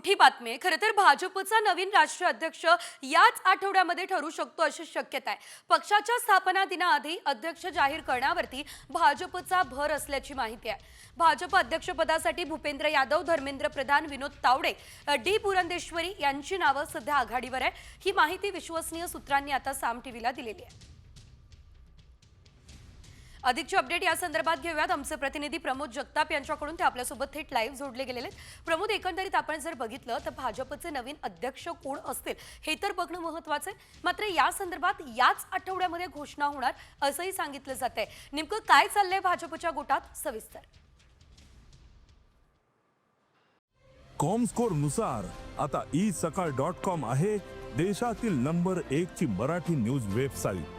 मोठी बातमी आहे. खरं तर भाजपचा नवीन राष्ट्रीय अध्यक्ष याच आठवड्यामध्ये ठरू शकतो अशी शक्यता आहे. पक्षाच्या स्थापना दिनाआधी अध्यक्ष जाहीर करण्यावरती भाजपचा भर असल्याची माहिती आहे. भाजप अध्यक्षपदासाठी भूपेंद्र यादव धर्मेंद्र प्रधान विनोद तावडे डी पुरंदेश्वरी यांची नावं सध्या आघाडीवर आहे ही माहिती विश्वसनीय सूत्रांनी आता साम टीव्हीला दिलेली आहे. अधिकची अपडेट या संदर्भात घेऊयात. आमचे प्रतिनिधी प्रमोद जगताप यांच्याकडून ते आपल्यासोबत थेट लाईव्ह जोडले गेलेले आहेत. प्रमोद एकंदरीत आपण जर बघितलं तर भाजपचे नवीन अध्यक्ष कोण असतील हे तर बघणं महत्वाचं आहे. मात्र या संदर्भात याच आठवड्यामध्ये घोषणा होणार असंही सांगितलं जात आहे नेमकं काय चाललंय भाजपच्या गोटात? सविस्तर. कॉमस्कोरनुसार आता ई सकाळ डॉट कॉम आहे देशातील नंबर एक ची मराठी न्यूज वेबसाईट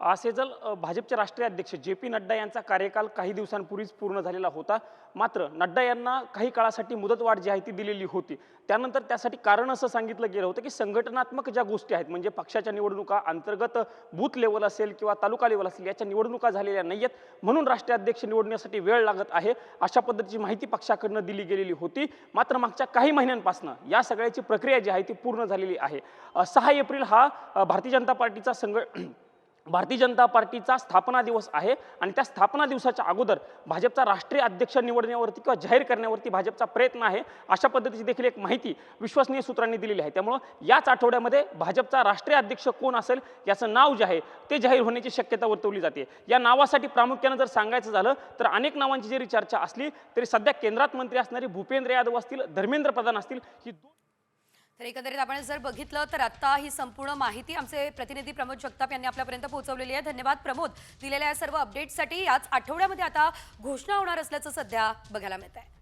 सेजल जर भाजपचे राष्ट्रीय अध्यक्ष जे पी नड्डा यांचा कार्यकाल काही दिवसांपूर्वीच पूर्ण झालेला होता. मात्र नड्डा यांना काही काळासाठी मुदतवाढ जी आहे ती दिलेली होती. त्यानंतर त्यासाठी कारण असं सांगितलं गेलं होतं की संघटनात्मक ज्या गोष्टी आहेत म्हणजे पक्षाच्या निवडणुका अंतर्गत बूथ लेवल असेल किंवा तालुका लेवल असेल याच्या निवडणुका झालेल्या नाही आहेत. म्हणून राष्ट्रीय अध्यक्ष निवडण्यासाठी वेळ लागत आहे अशा पद्धतीची माहिती पक्षाकडनं दिली गेलेली होती. मात्र मागच्या काही महिन्यांपासून या सगळ्याची प्रक्रिया जी आहे ती पूर्ण झालेली आहे. सहा एप्रिल हा भारतीय जनता पार्टीचा संघ भारतीय जनता पार्टीचा स्थापना दिवस आहे आणि त्या स्थापना दिवसाच्या अगोदर भाजपचा राष्ट्रीय अध्यक्ष निवडण्यावरती किंवा जाहीर करण्यावरती भाजपचा प्रयत्न आहे अशा पद्धतीची देखील एक माहिती विश्वसनीय सूत्रांनी दिलेली आहे. त्यामुळं याच आठवड्यामध्ये भाजपचा राष्ट्रीय अध्यक्ष कोण असेल याचं नाव जे आहे ते जाहीर होण्याची शक्यता वर्तवली जाते. या नावासाठी प्रामुख्यानं जर सांगायचं झालं तर अनेक नावांची जरी चर्चा असली तरी सध्या केंद्रात मंत्री असणारे भूपेंद्र यादव असतील धर्मेंद्र प्रधान असतील ही दोन तर एकंदरीत आपण जर बघितलं तर आता ही संपूर्ण माहिती आमचे प्रतिनिधी प्रमोद जगताप यांनी आपल्यापर्यंत पोहोचवलेली आहे. धन्यवाद प्रमोद. दिलेल्या या सर्व अपडेटसाठी याच आठवड्यामध्ये आता घोषणा होणार असल्याचं सध्या बघायला मिळत आहे